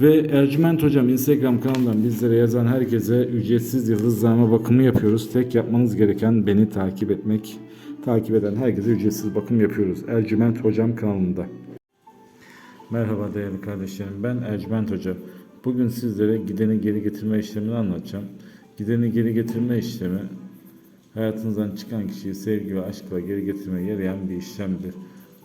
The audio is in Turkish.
Ve Ercüment Hocam Instagram kanalından bizlere yazan herkese ücretsiz yıldızlama bakımı yapıyoruz. Tek yapmanız gereken beni takip etmek. Takip eden herkese ücretsiz bakım yapıyoruz. Ercüment Hocam kanalında. Merhaba değerli kardeşlerim. Ben Ercüment Hoca. Bugün sizlere gideni geri getirme işlemini anlatacağım. Gideni geri getirme işlemi hayatınızdan çıkan kişiyi sevgi ve aşkla geri getirmeye yarayan bir işlemdir.